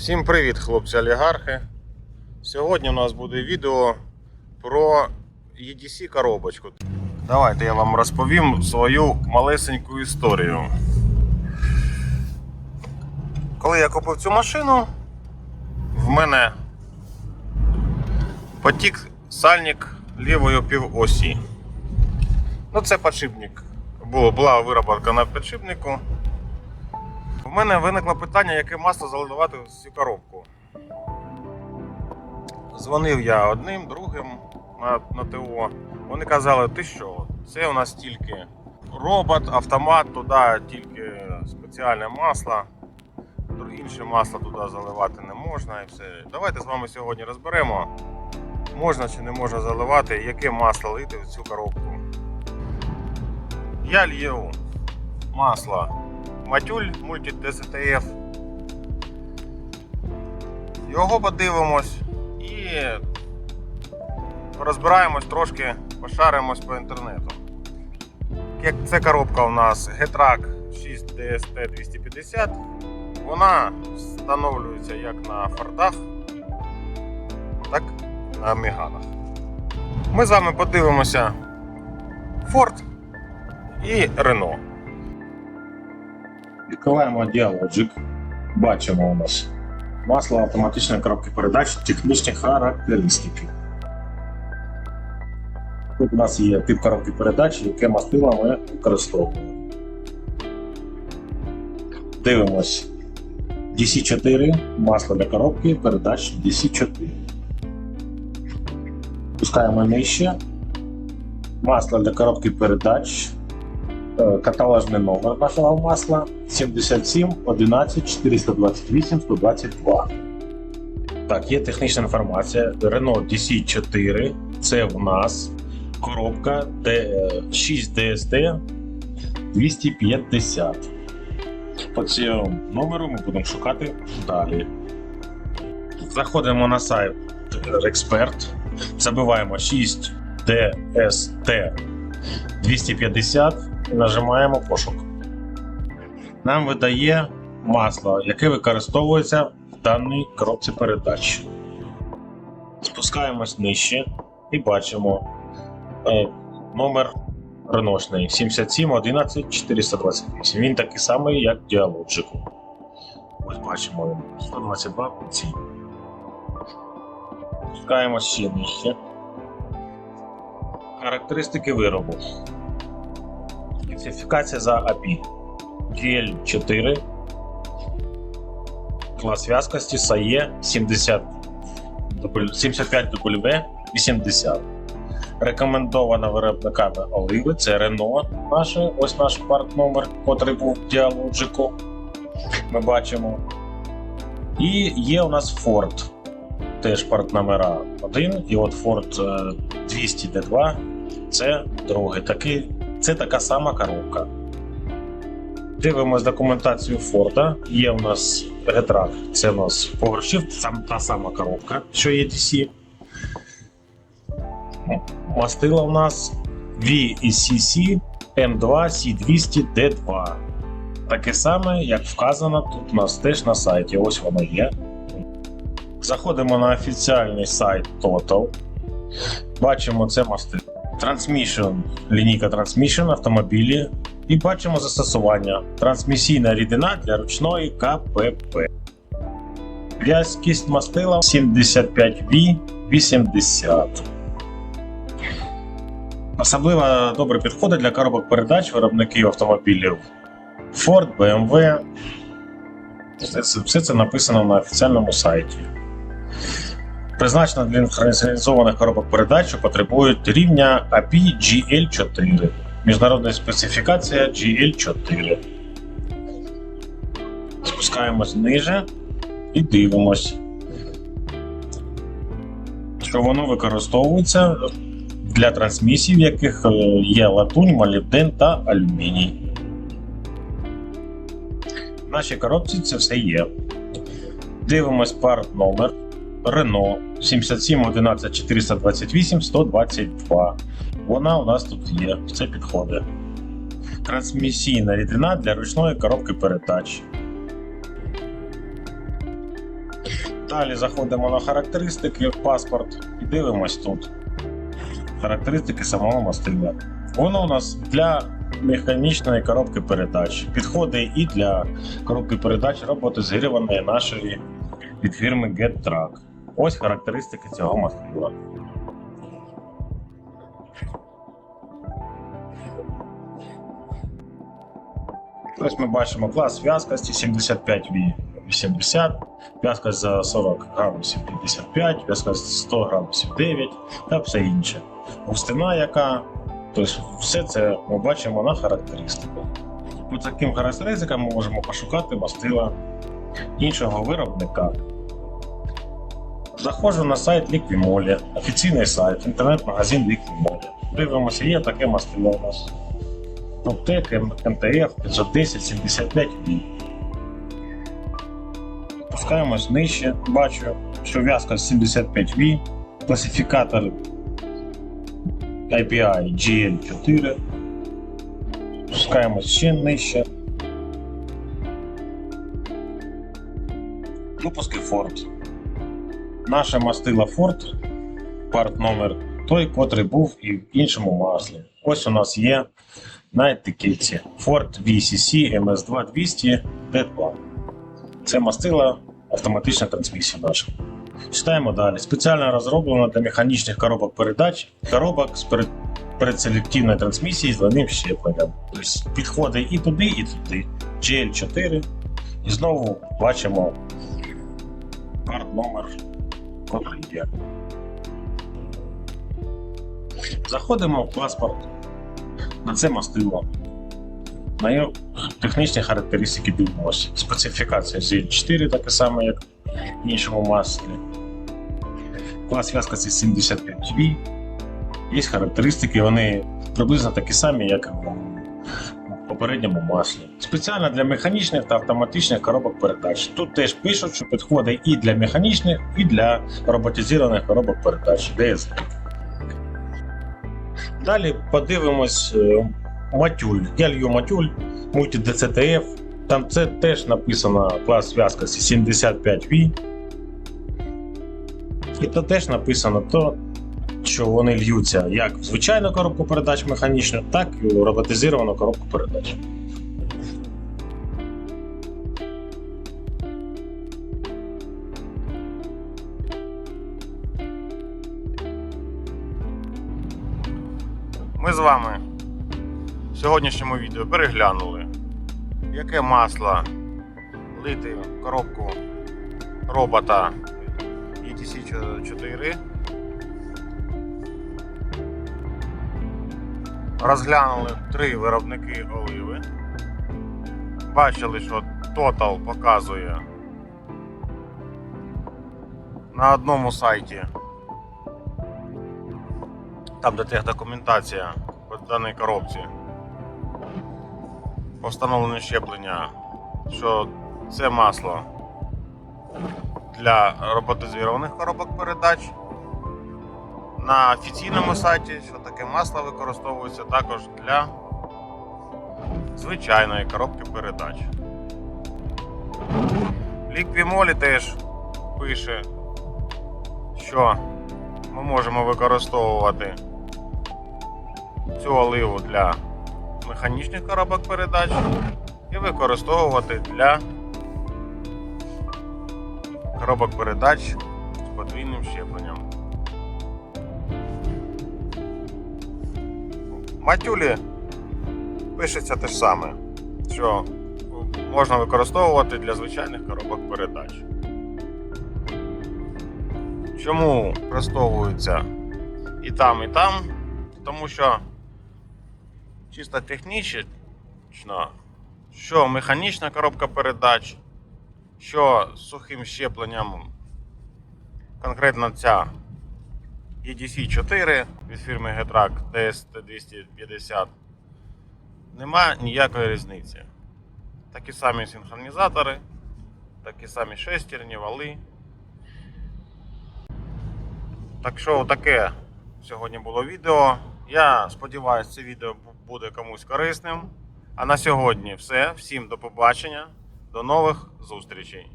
Всім привіт, хлопці олігархи. Сьогодні у нас буде відео про EDC коробочку. Давайте я вам розповім свою малесеньку історію. Коли я купив цю машину, в мене потік сальник лівої півосі. Ну, це підшипник. Було, була вироботка на підшипнику. У мене виникло питання, яке масло заливати в цю коробку. Дзвонив я одним, другим на, на ТО. Вони казали, ти що, це у нас тільки робот, автомат, туди тільки спеціальне масло. Інше масло туди заливати не можна і все. Давайте з вами сьогодні розберемо, можна чи не можна заливати, яке масло лити в цю коробку. Я лью масло Матюль Multi DCTF. Його подивимось і розбираємось трошки, пошаримось по інтернету. Як Це коробка у нас Getrack 6 DST 250. Вона встановлюється як на фордах, так і на міганах. Ми з вами подивимося Ford і Renault. Відкриваємо Dialogic. Бачимо у нас масло автоматичної коробки передач, технічні характеристики. Тут у нас є тип коробки передач, яке мастило ми використовуємо. Дивимось DC4, масло для коробки передач DC4. Пускаємо нижче. Масло для коробки передач каталожний номер нашого масла 77 11 428 122. Так, є технічна інформація. Renault DC4 це в нас коробка 6 DST 250. По цьому номеру ми будемо шукати далі. Заходимо на сайт Expert, забиваємо 6 DST 250 нажимаємо пошук. Нам видає масло, яке використовується в даній коробці передач. Спускаємось нижче і бачимо е, номер реношний 77 11 428. Він такий самий, як в діалоджику. Ось бачимо він 122 в. Спускаємось ще нижче. Характеристики виробу. Класифікація за API. GL4. Клас в'язкості SAE 70 75W80. Рекомендована виробниками оливи. Це Renault наше, ось наш парт номер, котрий був в діалоджику. Ми бачимо. І є у нас Ford. Теж парт номера 1. І от Ford е, 200D2. Це другий такий це така сама коробка. Дивимось документацію Форда. Є у нас ретрак, це у нас сам та сама коробка, що є DC. Мастила у нас VECC M2 C200D2. Таке саме, як вказано, тут у нас теж на сайті. Ось воно є. Заходимо на офіціальний сайт Total. Бачимо це мастило. Transmission, лінійка Transmission, автомобілі. І бачимо застосування. Трансмісійна рідина для ручної КПП. В'язкість мастила 75V80. Особливо добре підходить для коробок передач виробників автомобілів Ford, BMW. Все це, все це написано на офіціальному сайті. Призначена для інхронізованих коробок передач, що потребують рівня API GL4. Міжнародна специфікація GL4. Спускаємось ниже і дивимось, що воно використовується для трансмісій, в яких е, є латунь, молібден та алюміній. В нашій коробці це все є. Дивимось парт номер. Renault 77 11 428 122. Вона у нас тут є, це підходить. Трансмісійна рідина для ручної коробки передач. Далі заходимо на характеристики, паспорт і дивимось тут. Характеристики самого мастила. Воно у нас для механічної коробки передач. Підходить і для коробки передач роботи роботизованої нашої від фірми GetTrack. Ось характеристики цього мастила. Ось ми бачимо клас в'язкості 75V80, в'язкость за 40 градусів 55, в'язкость 100 градусів 9 та все інше. Густина яка, тобто все це ми бачимо на характеристику. По таким характеристикам ми можемо пошукати мастила іншого виробника. Заходжу на сайт Liquimoli, офіційний сайт, інтернет-магазин Liquimoli. Дивимося, є таке мастило у нас. Топтек МТФ 510 75 v Спускаємось нижче, бачу, що в'язка 75 v класифікатор IPI GL4. Спускаємось ще нижче. Випуски Ford. Наша мастила Ford, парт номер той, котрий був і в іншому маслі. Ось у нас є на етикетці Ford VCC MS2 200 D2. Це мастила автоматична трансмісія наша. Читаємо далі. Спеціально розроблена для механічних коробок передач, коробок з перед... предселективною трансмісією з двойним щепленням. Тобто підходить і туди, і туди. GL4. І знову бачимо карт номер, є. Заходимо в паспорт на це мастило. На його технічні характеристики дивимося. Специфікація ZL4 така сама, як в іншому маслі. Клас в'язкості 75V. Є характеристики, вони приблизно такі самі, як в попередньому маслі. Спеціально для механічних та автоматичних коробок передач. Тут теж пишуть, що підходить і для механічних, і для роботизованих коробок передач. DSG. Далі подивимось е, матюль. Я лью матюль, мульти DCTF. Там це теж написано клас в'язкості 75V. І то теж написано то, що вони льються як в звичайну коробку передач механічну, так і в роботизовану коробку передач. Ми з вами в сьогоднішньому відео переглянули, яке масло лити в коробку робота ETC4. Розглянули три виробники оливи. Бачили, що Total показує на одному сайті там, де техдокументація по даній коробці. По щеплення, що це масло для роботизованих коробок передач. На офіційному сайті, що таке масло використовується також для звичайної коробки передач. Ліквімолі теж пише, що ми можемо використовувати цю оливу для механічних коробок передач і використовувати для коробок передач з подвійним щепленням. Матюлі пишеться те ж саме, що можна використовувати для звичайних коробок передач. Чому використовується і там, і там? Тому що чисто технічно, що механічна коробка передач, що з сухим щепленням, конкретно ця EDC 4 від фірми Getrack DST250, нема ніякої різниці. Такі самі синхронізатори, такі самі шестерні, вали. Так що таке сьогодні було відео. Я сподіваюся, це відео буде комусь корисним. А на сьогодні все. Всім до побачення, до нових зустрічей.